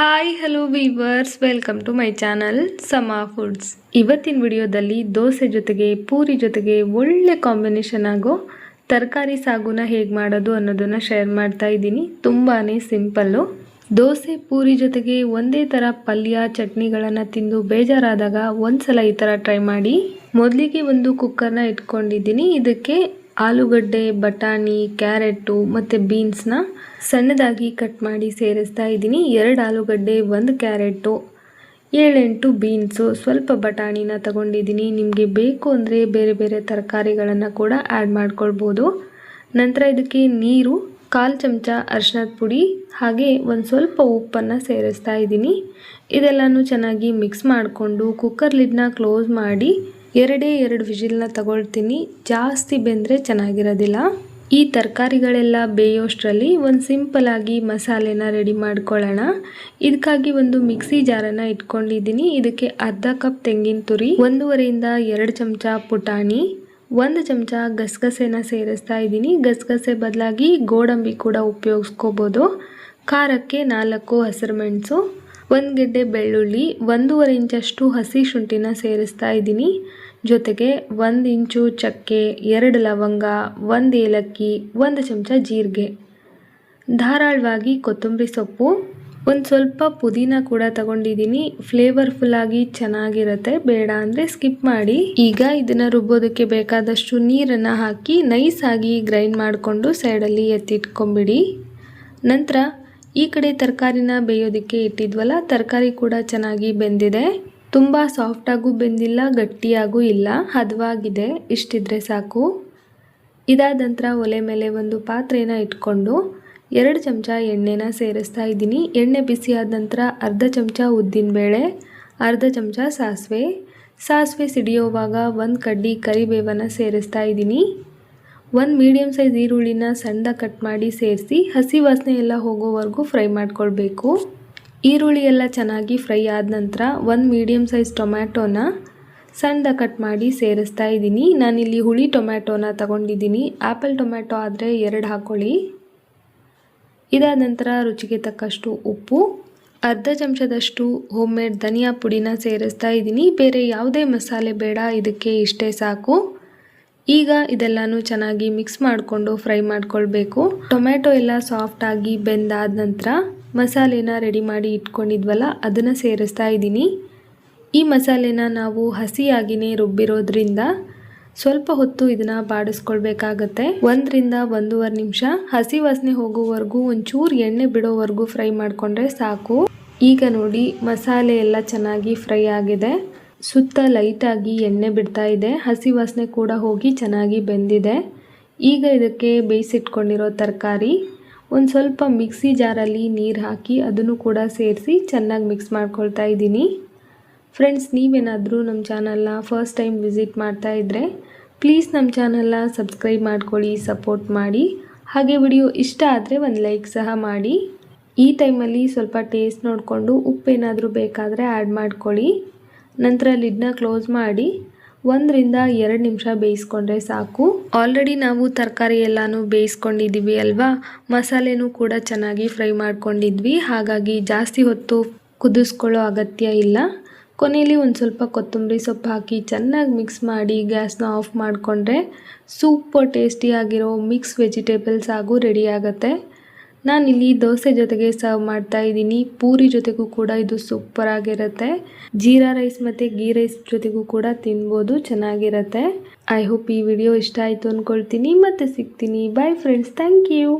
Hi hello viewers welcome to my channel Sama foods ಇವತ್ತಿನ ವಿಡಿಯೋದಲ್ಲಿ ದೋಸೆ ಜೊತೆಗೆ, ಪೂರಿ ಜೊತೆಗೆ ಒಳ್ಳೆ ಕಾಂಬಿನೇಷನ್ ಆಗೋ ತರಕಾರಿ ಸಾಗುನ ಹೇಗೆ ಮಾಡೋದು ಅನ್ನೋದನ್ನು ಶೇರ್ ಮಾಡ್ತಾ ಇದ್ದೀನಿ. ತುಂಬಾ ಸಿಂಪಲ್ಲು ದೋಸೆ, ಪೂರಿ ಜೊತೆಗೆ ಒಂದೇ ಥರ ಪಲ್ಯ, ಚಟ್ನಿಗಳನ್ನು ತಿಂದು ಬೇಜಾರಾದಾಗ ಒಂದ್ಸಲ ಈ ಥರ ಟ್ರೈ ಮಾಡಿ. ಮೊದಲಿಗೆ ಒಂದು ಕುಕ್ಕರ್ನ ಇಟ್ಕೊಂಡಿದ್ದೀನಿ. ಇದಕ್ಕೆ ಆಲೂಗಡ್ಡೆ, ಬಟಾಣಿ ಕ್ಯಾರೆಟು ಮತ್ತು ಬೀನ್ಸ್ನ ಸಣ್ಣದಾಗಿ ಕಟ್ ಮಾಡಿ ಸೇರಿಸ್ತಾ ಇದ್ದೀನಿ. ಎರಡು ಆಲೂಗಡ್ಡೆ, ಒಂದು ಕ್ಯಾರೆಟು ಏಳೆಂಟು ಬೀನ್ಸು. ಸ್ವಲ್ಪ ಬಟಾಣಿನ ತಗೊಂಡಿದ್ದೀನಿ. ನಿಮಗೆ ಬೇಕು ಅಂದರೆ ಬೇರೆ ಬೇರೆ ತರಕಾರಿಗಳನ್ನು ಕೂಡ ಆ್ಯಡ್ ಮಾಡ್ಕೊಳ್ಬೋದು. ನಂತರ ಇದಕ್ಕೆ ನೀರು, ಕಾಲು ಚಮಚ ಅರಿಶಿನದ ಪುಡಿ, ಹಾಗೆ ಒಂದು ಸ್ವಲ್ಪ ಉಪ್ಪನ್ನು ಸೇರಿಸ್ತಾ ಇದ್ದೀನಿ. ಇದೆಲ್ಲನೂ ಚೆನ್ನಾಗಿ ಮಿಕ್ಸ್ ಮಾಡಿಕೊಂಡು ಕುಕ್ಕರ್ ಲಿಡ್ನ ಕ್ಲೋಸ್ ಮಾಡಿ ಎರಡೇ ಎರಡು ವಿಜಿಲ್ನ ತಗೊಳ್ತೀನಿ. ಜಾಸ್ತಿ ಬೆಂದರೆ ಚೆನ್ನಾಗಿರೋದಿಲ್ಲ. ಈ ತರಕಾರಿಗಳೆಲ್ಲ ಬೇಯೋಷ್ಟರಲ್ಲಿ ಒಂದು ಸಿಂಪಲ್ ಆಗಿ ಮಸಾಲೆನ ರೆಡಿ ಮಾಡ್ಕೊಳ್ಳೋಣ. ಇದಕ್ಕಾಗಿ ಒಂದು ಮಿಕ್ಸಿ ಜಾರನ್ನ ಇಟ್ಕೊಂಡಿದ್ದೀನಿ. ಇದಕ್ಕೆ ಅರ್ಧ ಕಪ್ ತೆಂಗಿನ ತುರಿ, ಒಂದೂವರೆಯಿಂದ ಎರಡು ಚಮಚ ಪುಟಾಣಿ, ಒಂದು ಚಮಚ ಗಸಗಸೆನ ಸೇರಿಸ್ತಾ ಇದ್ದೀನಿ. ಗಸಗಸೆ ಬದಲಾಗಿ ಗೋಡಂಬಿ ಕೂಡ ಉಪಯೋಗಿಸ್ಕೋಬೋದು. ಖಾರಕ್ಕೆ ನಾಲ್ಕು ಹಸಿರು ಮೆಣಸು ಒಂದು ಗೆಡ್ಡೆ ಬೆಳ್ಳುಳ್ಳಿ ಒಂದೂವರೆ ಇಂಚಷ್ಟು ಹಸಿ ಶುಂಠಿನ ಸೇರಿಸ್ತಾ ಇದ್ದೀನಿ. ಜೊತೆಗೆ ಒಂದು ಇಂಚು ಚಕ್ಕೆ, ಎರಡು ಲವಂಗ, ಒಂದು ಏಲಕ್ಕಿ, ಒಂದು ಚಮಚ ಜೀರಿಗೆ. ಧಾರಾಳವಾಗಿ ಕೊತ್ತಂಬರಿ ಸೊಪ್ಪು. ಒಂದು ಸ್ವಲ್ಪ ಪುದೀನ ಕೂಡ ತಗೊಂಡಿದ್ದೀನಿ. ಫ್ಲೇವರ್ಫುಲ್ಲಾಗಿ ಚೆನ್ನಾಗಿರುತ್ತೆ. ಬೇಡ ಅಂದರೆ ಸ್ಕಿಪ್ ಮಾಡಿ. ಈಗ ಇದನ್ನು ರುಬ್ಬೋದಕ್ಕೆ ಬೇಕಾದಷ್ಟು ನೀರನ್ನು ಹಾಕಿ ನೈಸಾಗಿ ಗ್ರೈಂಡ್ ಮಾಡಿಕೊಂಡು ಸೈಡಲ್ಲಿ ಎತ್ತಿಟ್ಕೊಂಬಿಡಿ. ನಂತರ ಈ ಕಡೆ ತರಕಾರಿನ ಬೇಯೋದಕ್ಕೆ ಇಟ್ಟಿದ್ವಲ್ಲ, ತರಕಾರಿ ಕೂಡ ಚೆನ್ನಾಗಿ ಬೆಂದಿದೆ. ತುಂಬ ಸಾಫ್ಟಾಗೂ ಬೆಂದಿಲ್ಲ, ಗಟ್ಟಿಯಾಗೂ ಇಲ್ಲ, ಹದವಾಗಿದೆ. ಇಷ್ಟಿದ್ರೆ ಸಾಕು. ಇದಾದ ನಂತರ ಒಲೆ ಮೇಲೆ ಒಂದು ಪಾತ್ರೆನ ಇಟ್ಕೊಂಡು ಎರಡು ಚಮಚ ಎಣ್ಣೆನ ಸೇರಿಸ್ತಾ ಇದ್ದೀನಿ. ಎಣ್ಣೆ ಬಿಸಿ ಆದ ನಂತರ ಅರ್ಧ ಚಮಚ ಉದ್ದಿನಬೇಳೆ, ಅರ್ಧ ಚಮಚ ಸಾಸಿವೆ. ಸಾಸಿವೆ ಸಿಡಿಯೋವಾಗ ಒಂದು ಕಡ್ಡಿ ಕರಿಬೇವನ್ನು ಸೇರಿಸ್ತಾ ಇದ್ದೀನಿ. ಒಂದು ಮೀಡಿಯಮ್ ಸೈಜ್ ಈರುಳ್ಳಿನ ಸಣ್ಣದಾಗಿ ಕಟ್ ಮಾಡಿ ಸೇರಿಸಿ ಹಸಿ ವಾಸನೆ ಎಲ್ಲ ಹೋಗೋವರೆಗೂ ಫ್ರೈ ಮಾಡ್ಕೊಳ್ಬೇಕು. ಈರುಳ್ಳಿ ಎಲ್ಲ ಚೆನ್ನಾಗಿ ಫ್ರೈ ಆದ ನಂತರ ಒಂದು ಮೀಡಿಯಮ್ ಸೈಜ್ ಟೊಮ್ಯಾಟೋನ ಸಣ್ಣದಾಗಿ ಕಟ್ ಮಾಡಿ ಸೇರಿಸ್ತಾ ಇದ್ದೀನಿ. ನಾನಿಲ್ಲಿ ಹುಳಿ ಟೊಮ್ಯಾಟೋನ ತಗೊಂಡಿದ್ದೀನಿ. ಆ್ಯಪಲ್ ಟೊಮ್ಯಾಟೊ ಆದರೆ ಎರಡು ಹಾಕ್ಕೊಳ್ಳಿ ಇದಾದ ನಂತರ ರುಚಿಗೆ ತಕ್ಕಷ್ಟು ಉಪ್ಪು, ಅರ್ಧ ಚಮಚದಷ್ಟು ಹೋಮ್ ಮೇಡ್ ಧನಿಯಾ ಪುಡಿನ ಸೇರಿಸ್ತಾ ಇದ್ದೀನಿ. ಬೇರೆ ಯಾವುದೇ ಮಸಾಲೆ ಬೇಡ, ಇದಕ್ಕೆ ಇಷ್ಟೇ ಸಾಕು. ಈಗ ಇದೆಲ್ಲಾನು ಚೆನ್ನಾಗಿ ಮಿಕ್ಸ್ ಮಾಡಿಕೊಂಡು ಫ್ರೈ ಮಾಡ್ಕೊಳ್ಬೇಕು. ಟೊಮ್ಯಾಟೊ ಎಲ್ಲ ಸಾಫ್ಟಾಗಿ ಬೆಂದಾದ ನಂತರ ಮಸಾಲೆನ ರೆಡಿ ಮಾಡಿ ಇಟ್ಕೊಂಡಿದ್ವಲ್ಲ, ಅದನ್ನು ಸೇರಿಸ್ತಾ ಇದ್ದೀನಿ. ಈ ಮಸಾಲೆನ ನಾವು ಹಸಿಯಾಗಿನೇ ರುಬ್ಬಿರೋದ್ರಿಂದ ಸ್ವಲ್ಪ ಹೊತ್ತು ಇದನ್ನು ಬಾಡಿಸ್ಕೊಳ್ಬೇಕಾಗತ್ತೆ. ಒಂದರಿಂದ ಒಂದೂವರೆ ನಿಮಿಷ ಹಸಿ ವಾಸನೆ ಹೋಗುವವರೆಗೂ ಒಂಚೂರು ಎಣ್ಣೆ ಬಿಡೋವರೆಗೂ ಫ್ರೈ ಮಾಡಿಕೊಂಡ್ರೆ ಸಾಕು. ಈಗ ನೋಡಿ ಮಸಾಲೆ ಎಲ್ಲ ಚೆನ್ನಾಗಿ ಫ್ರೈ ಆಗಿದೆ. ಸುತ್ತ ಲೈಟಾಗಿ ಎಣ್ಣೆ ಬಿಡ್ತಾ ಇದೆ. ಹಸಿ ವಾಸನೆ ಕೂಡ ಹೋಗಿ ಚೆನ್ನಾಗಿ ಬೆಂದಿದೆ. ಈಗ ಇದಕ್ಕೆ ಬೇಯಿಸಿಟ್ಕೊಂಡಿರೋ ತರಕಾರಿ, ಒಂದು ಸ್ವಲ್ಪ ಮಿಕ್ಸಿ ಜಾರಲ್ಲಿ ನೀರು ಹಾಕಿ ಅದನ್ನು ಕೂಡ ಸೇರಿಸಿ ಚೆನ್ನಾಗಿ ಮಿಕ್ಸ್ ಮಾಡ್ಕೊಳ್ತಾ ಇದ್ದೀನಿ. ಫ್ರೆಂಡ್ಸ್ ನೀವೇನಾದರೂ ನಮ್ಮ ಚಾನಲ್ನ ಫಸ್ಟ್ ಟೈಮ್ ವಿಸಿಟ್ ಮಾಡ್ತಾ ಇದ್ದರೆ ಪ್ಲೀಸ್ ನಮ್ಮ ಚಾನಲ್ನ ಸಬ್ಸ್ಕ್ರೈಬ್ ಮಾಡ್ಕೊಳ್ಳಿ ಸಪೋರ್ಟ್ ಮಾಡಿ. ಹಾಗೆ ವಿಡಿಯೋ ಇಷ್ಟ ಆದರೆ ಒಂದು ಲೈಕ್ ಸಹ ಮಾಡಿ. ಈ ಟೈಮಲ್ಲಿ ಸ್ವಲ್ಪ ಟೇಸ್ಟ್ ನೋಡಿಕೊಂಡು ಉಪ್ಪೇನಾದರೂ ಬೇಕಾದರೆ ಆ್ಯಡ್ ಮಾಡ್ಕೊಳ್ಳಿ. ನಂತರ ಲಿಡ್ನ ಕ್ಲೋಸ್ ಮಾಡಿ ಒಂದರಿಂದ ಎರಡು ನಿಮಿಷ ಬೇಯಿಸ್ಕೊಂಡ್ರೆ ಸಾಕು. ಆಲ್ರೆಡಿ ನಾವು ತರಕಾರಿ ಎಲ್ಲಾನು ಬೇಯಿಸ್ಕೊಂಡಿದ್ದೀವಿ ಅಲ್ವಾ? ಮಸಾಲೆನೂ ಕೂಡ ಚೆನ್ನಾಗಿ ಫ್ರೈ ಮಾಡ್ಕೊಂಡಿದ್ವಿ. ಹಾಗಾಗಿ ಜಾಸ್ತಿ ಹೊತ್ತು ಕುದಿಸ್ಕೊಳ್ಳೋ ಅಗತ್ಯ ಇಲ್ಲ. ಕೊನೆಯಲ್ಲಿ ಒಂದು ಸ್ವಲ್ಪ ಕೊತ್ತಂಬರಿ ಸೊಪ್ಪು ಹಾಕಿ ಚೆನ್ನಾಗಿ ಮಿಕ್ಸ್ ಮಾಡಿ ಗ್ಯಾಸ್ನ ಆಫ್ ಮಾಡಿಕೊಂಡ್ರೆ ಸೂಪರ್ ಟೇಸ್ಟಿಯಾಗಿರೋ ಮಿಕ್ಸ್ ವೆಜಿಟೇಬಲ್ಸ್ ಹಾಗೂ ರೆಡಿ ಆಗುತ್ತೆ. ನಾನಿಲ್ಲಿ ದೋಸೆ ಜೊತೆಗೆ ಸರ್ವ್ ಮಾಡ್ತಾ ಇದ್ದೀನಿ. ಪೂರಿ ಜೊತೆಗೂ ಕೂಡ ಇದು ಸೂಪರ್ ಆಗಿರುತ್ತೆ. ಜೀರಾ ರೈಸ್ ಮತ್ತು ಗೀ ರೈಸ್ ಜೊತೆಗೂ ಕೂಡ ತಿನ್ಬೋದು, ಚೆನ್ನಾಗಿರುತ್ತೆ. ಐ ಹೋಪ್ ಈ ವಿಡಿಯೋ ಇಷ್ಟ ಆಯಿತು ಅಂದ್ಕೊಳ್ತೀನಿ ಮತ್ತೆ ಸಿಗ್ತೀನಿ. Bye friends thank you